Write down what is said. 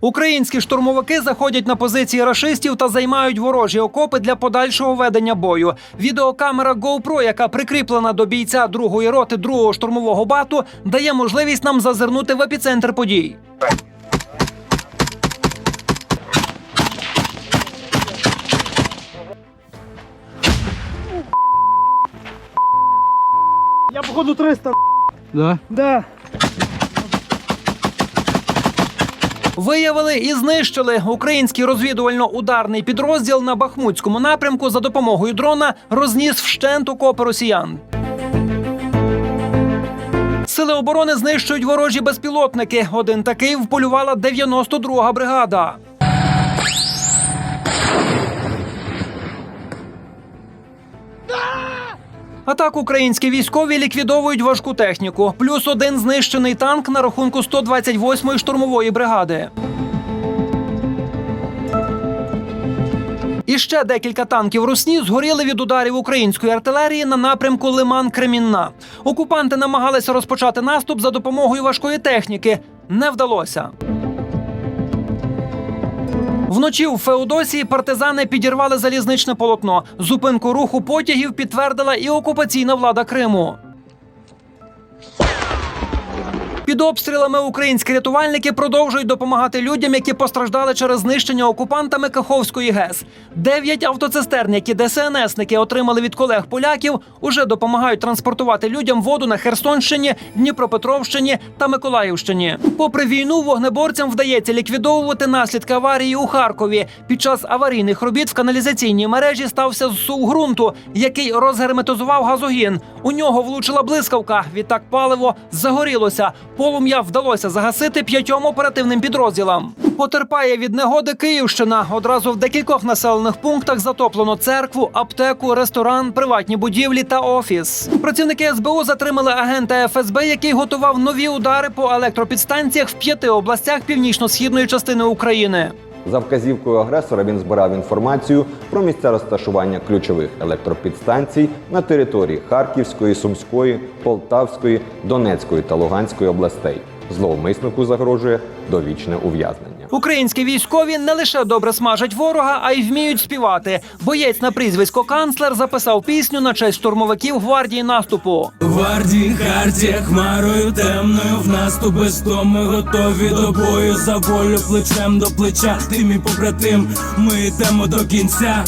Українські штурмовики заходять на позиції рашистів та займають ворожі окопи для подальшого ведення бою. Відеокамера GoPro, яка прикріплена до бійця другої роти другого штурмового бату, дає можливість нам зазирнути в епіцентр подій. Я походу 300. Да? Да. Виявили і знищили український розвідувально-ударний підрозділ на Бахмутському напрямку за допомогою дрона розніс вщент окопи росіян. Сили оборони знищують ворожі безпілотники. Один такий вполювала 92-га бригада. Так українські військові ліквідовують важку техніку. Плюс один знищений танк на рахунку 128-ї штурмової бригади. І ще декілька танків русні згоріли від ударів української артилерії на напрямку Лиман-Кремінна. Окупанти намагалися розпочати наступ за допомогою важкої техніки. Не вдалося. Вночі у Феодосії партизани підірвали залізничне полотно. Зупинку руху потягів підтвердила і окупаційна влада Криму. Під обстрілами українські рятувальники продовжують допомагати людям, які постраждали через знищення окупантами Каховської ГЕС. Дев'ять автоцистерн, які ДСНСники отримали від колег поляків, уже допомагають транспортувати людям воду на Херсонщині, Дніпропетровщині та Миколаївщині. Попри війну, вогнеборцям вдається ліквідовувати наслідки аварії у Харкові. Під час аварійних робіт в каналізаційній мережі стався зсув ґрунту, який розгерметизував газогін. У нього влучила блискавка. Відтак паливо загорілося. Полум'я вдалося загасити п'ятьом оперативним підрозділам. Потерпає від негоди Київщина. Одразу в декількох населених пунктах затоплено церкву, аптеку, ресторан, приватні будівлі та офіс. Працівники СБУ затримали агента ФСБ, який готував нові удари по електропідстанціях в п'яти областях північно-східної частини України. За вказівкою агресора він збирав інформацію про місця розташування ключових електропідстанцій на території Харківської, Сумської, Полтавської, Донецької та Луганської областей. Зловмиснику загрожує довічне ув'язнення. Українські військові не лише добре смажать ворога, а й вміють співати. Боєць на прізвисько канцлер записав пісню на честь штурмовиків гвардії наступу. Гвардії хартія хмарою темною в наступ без ми готові до бою за волю плечем до плеча. Ти мій побратим, ми йдемо до кінця.